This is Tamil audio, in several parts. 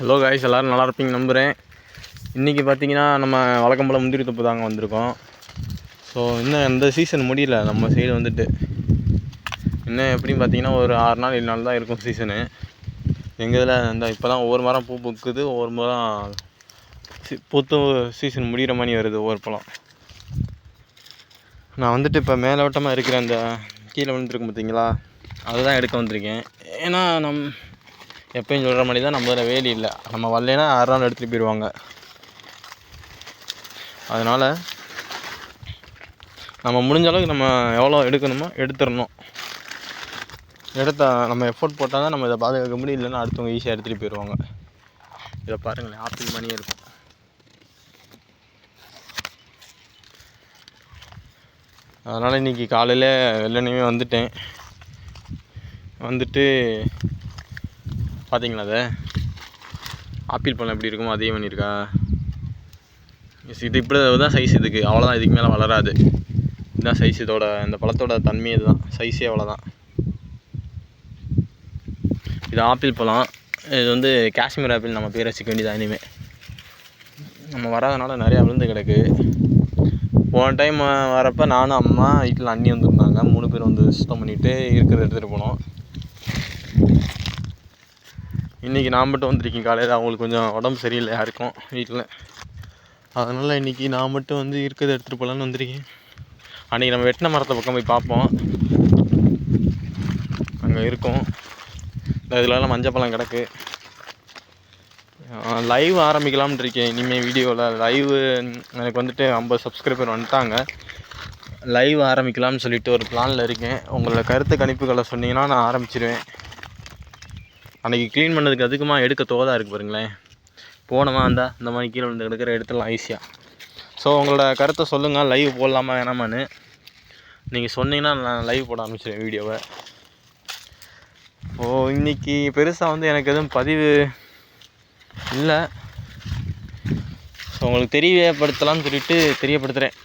ஹலோ காய்ஸ் எல்லோரும் நல்லா இருப்பீங்க நம்புகிறேன் இன்றைக்கி பார்த்தீங்கன்னா நம்ம வழக்கம் போல் முந்திரி தொப்பு தாங்க வந்திருக்கோம். ஸோ இன்னும் இந்த சீசன் முடியல. நம்ம சைடு வந்துட்டு. இன்னும் எப்படின்னு பார்த்தீங்கன்னா ஒரு ஆறு நாள் ஏழு நாள் தான் இருக்கும் சீசனு எங்கள் இதில் இந்த இப்போ தான் ஒவ்வொரு மரம் பூ பூக்குது. ஒவ்வொரு மரம் பூத்து சீசன் முடிகிற மாதிரி வருது ஒவ்வொரு பழம். நான் வந்துட்டு இப்போ மேலோட்டமாக இருக்கிற அந்த கீழே விழுந்துருக்கும் பார்த்தீங்களா? அதுதான் எடுக்க வந்திருக்கேன். ஏன்னா நம் எப்பயும் சொல்கிற மாதிரி தான் நம்ம வேலி இல்லை. நம்ம வரலைன்னா ஆறு நாள் எடுத்துகிட்டு போயிடுவாங்க அதனால் நம்ம முடிஞ்ச அளவுக்கு நம்ம எவ்வளோ எடுக்கணுமோ எடுத்துடணும். எடுத்தால் நம்ம எஃபோர்ட் போட்டால் தான் நம்ம இதை பாதுகாக்க முடியும். இல்லைன்னா அடுத்தவங்க ஈஸியாக எடுத்துகிட்டு போயிடுவாங்க இதை பாருங்களேன் ஆப்பிள் மணியே இருக்கும். அதனால் இன்றைக்கி காலையில் வெள்ளனையுமே வந்துட்டேன். வந்துட்டு பார்த்தீங்களா அதை? ஆப்பிள் பழம் எப்படி இருக்குமோ அதே பண்ணியிருக்கா எஸ் இது இப்படி தான் சைஸ் இதுக்கு. அவ்வளோதான் இதுக்கு மேலே வளராது. இதுதான் சைஸ் இதோட இந்த பழத்தோட தன்மை இதுதான். சைஸே அவ்வளோதான் இது ஆப்பிள் பழம். இது வந்து காஷ்மீர் ஆப்பிள் நம்ம பேர் வச்சுக்க வேண்டியது இனிமேல் நம்ம வராதனால நிறையா விழுந்து கிடக்கு. போன டைம் வரப்போ நானும் அம்மா வீட்டில் அண்ணி வந்துருந்தாங்க. மூணு பேர் வந்து சுத்தம் பண்ணிவிட்டு இருக்கிறத எடுத்துகிட்டு போனோம். இன்றைக்கி நான் மட்டும் வந்திருக்கேன். காலையில் அவங்களுக்கு கொஞ்சம் உடம்பு சரியில்லை யாருக்கும் வீட்டில் அதனால் இன்றைக்கி நான் மட்டும் வந்து இருக்கிறத எடுத்துகிட்டு போகலான்னு வந்திருக்கேன். அன்றைக்கி நம்ம வெட்டின மரத்தை பக்கம் போய் பார்ப்போம். அங்கே இருக்கும். இந்த மஞ்சள் பழம் கிடக்கு. லைவ் ஆரம்பிக்கலாம்னு இருக்கேன். இனிமேல் வீடியோவில் லைவ் எனக்கு வந்துட்டு ஐம்பது சப்ஸ்கிரைபர் வந்துட்டாங்க. லைவ் ஆரம்பிக்கலாம்னு சொல்லிட்டு ஒரு பிளானில் இருக்கேன். உங்களோட கருத்து கணிப்புகளை சொன்னீங்கன்னா நான் ஆரம்பிச்சிருவேன். அன்றைக்கி க்ளீன் பண்ணதுக்கு அதுக்குமா எடுக்க தோதா இருக்குது பாருங்களேன். போனோமா இருந்தால் இந்த மாதிரி கீழே விழுந்து எடுக்கிற எடுத்துடலாம் ஈஸியாக ஸோ உங்களோட கருத்தை சொல்லுங்கள் லைவ் போடலாமா வேணாமான்னு. நீங்கள் சொன்னீங்கன்னா நான் லைவ் போட ஆரம்பிச்சிடுவேன் வீடியோவை. ஓ இன்றைக்கி பெருசாக வந்து எனக்கு எதுவும் பதிவு இல்லை. ஸோ உங்களுக்கு தெரியப்படுத்தலாம்னு சொல்லிட்டு தெரியப்படுத்துகிறேன்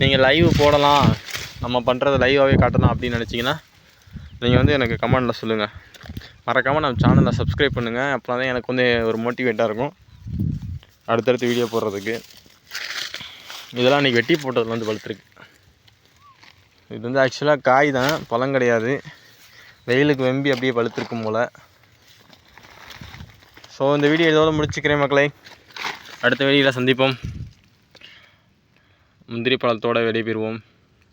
நீங்கள் லைவ் போடலாம். நம்ம பண்ணுறது லைவாகவே காட்டலாம் அப்படின்னு நினச்சிங்கன்னா நீங்கள் வந்து எனக்கு கமெண்டில் சொல்லுங்கள் மறக்காமல் நம்ம சேனலை சப்ஸ்கிரைப் பண்ணுங்கள் அப்போ தான் எனக்கு வந்து ஒரு மோட்டிவேட்டாக இருக்கும். அடுத்தடுத்து வீடியோ போடுறதுக்கு. இதெல்லாம் இன்றைக்கி வெட்டி போட்டதில் வந்து வளர்த்துருக்கு. இது வந்து ஆக்சுவலாக காய் தான். பழம் கிடையாது. வெயிலுக்கு வெம்பி அப்படியே பழுத்திருக்கும் போல். ஸோ இந்த வீடியோ இதோட முடிச்சுக்கிறேன் மக்களை. அடுத்த வீடியோவில் சந்திப்போம். முந்திரி பழத்தோடு வெளியே பெறுவோம்